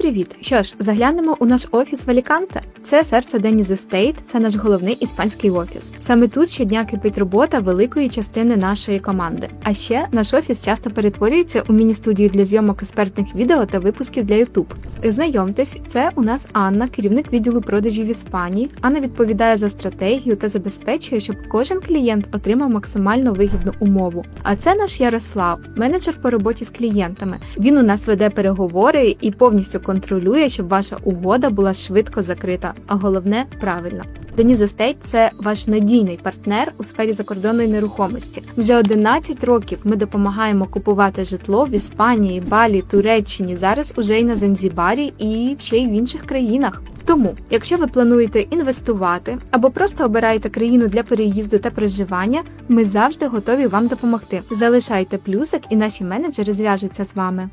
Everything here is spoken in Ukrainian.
привіт! Що ж, заглянемо у наш офіс в Аліканте. Це серце Деніс Естейт, це наш головний іспанський офіс. Саме тут щодня кипить робота великої частини нашої команди. А ще наш офіс часто перетворюється у міні-студію для зйомок експертних відео та випусків для YouTube. Знайомтесь, це у нас Анна, керівник відділу продажів в Іспанії. Анна відповідає за стратегію та забезпечує, щоб кожен клієнт отримав максимально вигідну умову. А це наш Ярослав, менеджер по роботі з клієнтами. Він у нас веде переговори і повністю контролює, щоб ваша угода була швидко закрита, а головне правильно. Деніс Естейт – це ваш надійний партнер у сфері закордонної нерухомості. Вже 11 років ми допомагаємо купувати житло в Іспанії, Балі, Туреччині, зараз уже й на Занзібарі і ще й в інших країнах. Тому, якщо ви плануєте інвестувати або просто обираєте країну для переїзду та проживання, ми завжди готові вам допомогти. Залишайте плюсик, і наші менеджери зв'яжуться з вами.